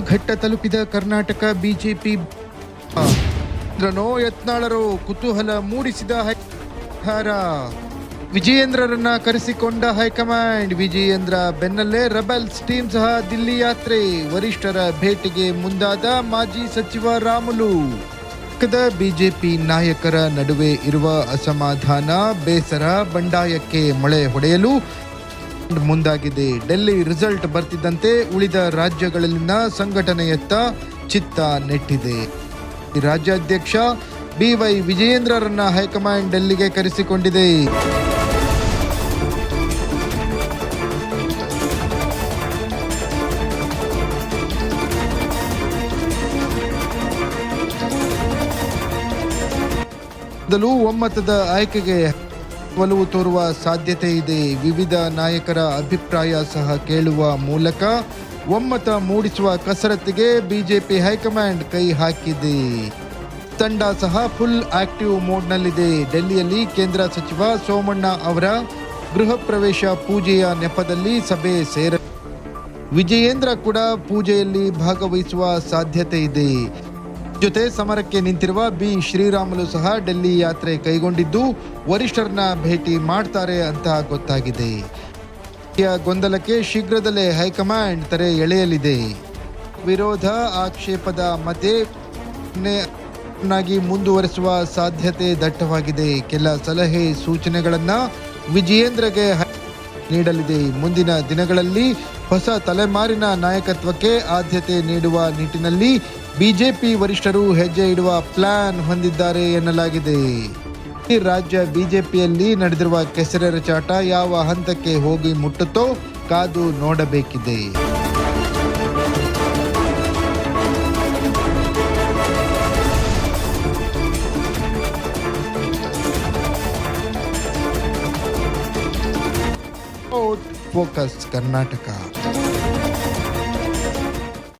ಘಟ್ಟ ತಲುಪಿದ ಕರ್ನಾಟಕ ಬಿಜೆಪಿ. ಯತ್ನಾಳರು ಕುತೂಹಲ ಮೂಡಿಸಿದ ಹೈಹಾರ ವಿಜಯೇಂದ್ರರನ್ನ ಕರೆಸಿಕೊಂಡ ಹೈಕಮಾಂಡ್, ವಿಜಯೇಂದ್ರ ಬೆನ್ನಲ್ಲೇ ರಬಲ್ಸ್ ಟೀಮ್ ಸಹ ದಿಲ್ಲಿ ಯಾತ್ರೆ. ವರಿಷ್ಠರ ಭೇಟಿಗೆ ಮುಂದಾದ ಮಾಜಿ ಸಚಿವ ರಾಮುಲು. ಬಿಜೆಪಿ ನಾಯಕರ ನಡುವೆ ಇರುವ ಅಸಮಾಧಾನ, ಬೇಸರ, ಬಂಡಾಯಕ್ಕೆ ಮೊಳೆ ಹೊಡೆಯಲು ಮುಂದಾಗಿದೆ. ಡೆಲ್ಲಿ ರಿಸಲ್ಟ್ ಬರ್ತಿದ್ದಂತೆ ಉಳಿದ ರಾಜ್ಯಗಳಲ್ಲಿನ ಸಂಘಟನೆಯತ್ತ ಚಿತ್ತ ನೆಟ್ಟಿದೆ. ರಾಜ್ಯಾಧ್ಯಕ್ಷ ಬಿವೈ ವಿಜಯೇಂದ್ರರನ್ನ ಹೈಕಮಾಂಡ್ ಡೆಲ್ಲಿಗೆ ಕರೆಸಿಕೊಂಡಿದೆ. ಒಮ್ಮತದ ಆಯ್ಕೆಗೆ ಒಲವು ತೋರುವ ಸಾಧ್ಯತೆ ಇದೆ. ವಿವಿಧ ನಾಯಕರ ಅಭಿಪ್ರಾಯ ಸಹ ಕೇಳುವ ಮೂಲಕ ಒಮ್ಮತ ಮೂಡಿಸುವ ಕಸರತ್ತಿಗೆ ಬಿಜೆಪಿ ಹೈಕಮಾಂಡ್ ಕೈ ಹಾಕಿದೆ. ತಂಡ ಸಹ ಫುಲ್ ಆಕ್ಟಿವ್ ಮೋಡ್ನಲ್ಲಿದೆ. ಡೆಲ್ಲಿಯಲ್ಲಿ ಕೇಂದ್ರ ಸಚಿವ ಸೋಮಣ್ಣ ಅವರ ಗೃಹ ಪ್ರವೇಶ ಪೂಜೆಯ ನೆಪದಲ್ಲಿ ಸಭೆ ಸೇರ ವಿಜಯೇಂದ್ರ ಕೂಡ ಪೂಜೆಯಲ್ಲಿ ಭಾಗವಹಿಸುವ ಸಾಧ್ಯತೆ ಇದೆ. ಜೊತೆ ಸಮರಕ್ಕೆ ನಿಂತಿರುವ ಬಿ. ಶ್ರೀರಾಮುಲು ಸಹ ಡೆಲ್ಲಿ ಯಾತ್ರೆ ಕೈಗೊಂಡಿದ್ದು ವರಿಷ್ಠರನ್ನ ಭೇಟಿ ಮಾಡ್ತಾರೆ ಅಂತ ಗೊತ್ತಾಗಿದೆ. ಗೊಂದಲಕ್ಕೆ ಶೀಘ್ರದಲ್ಲೇ ಹೈಕಮಾಂಡ್ ತೆರೆ ಎಳೆಯಲಿದೆ. ವಿರೋಧ ಆಕ್ಷೇಪದ ಮಧ್ಯೆ ಮುಂದುವರಿಸುವ ಸಾಧ್ಯತೆ ದಟ್ಟವಾಗಿದೆ. ಕೆಲ ಸಲಹೆ ಸೂಚನೆಗಳನ್ನ ವಿಜಯೇಂದ್ರಗೆ ನೀಡಲಿದೆ. ಮುಂದಿನ ದಿನಗಳಲ್ಲಿ ಹೊಸ ತಲೆಮಾರಿನ ನಾಯಕತ್ವಕ್ಕೆ ಆದ್ಯತೆ ನೀಡುವ ನಿಟ್ಟಿನಲ್ಲಿ ಬಿಜೆಪಿ ವರಿಷ್ಠರು ಹೆಜ್ಜೆ ಇಡುವ ಪ್ಲಾನ್ ಹೊಂದಿದ್ದಾರೆ ಎನ್ನಲಾಗಿದೆ. ಈ ರಾಜ್ಯ ಬಿಜೆಪಿಯಲ್ಲಿ ನಡೆದಿರುವ ಕೆಸರೆರ ಚಾಟ ಯಾವ ಹಂತಕ್ಕೆ ಹೋಗಿ ಮುಟ್ಟುತ್ತೋ ಕಾದು ನೋಡಬೇಕಿದೆ. ಫೋಕಸ್ ಕರ್ನಾಟಕ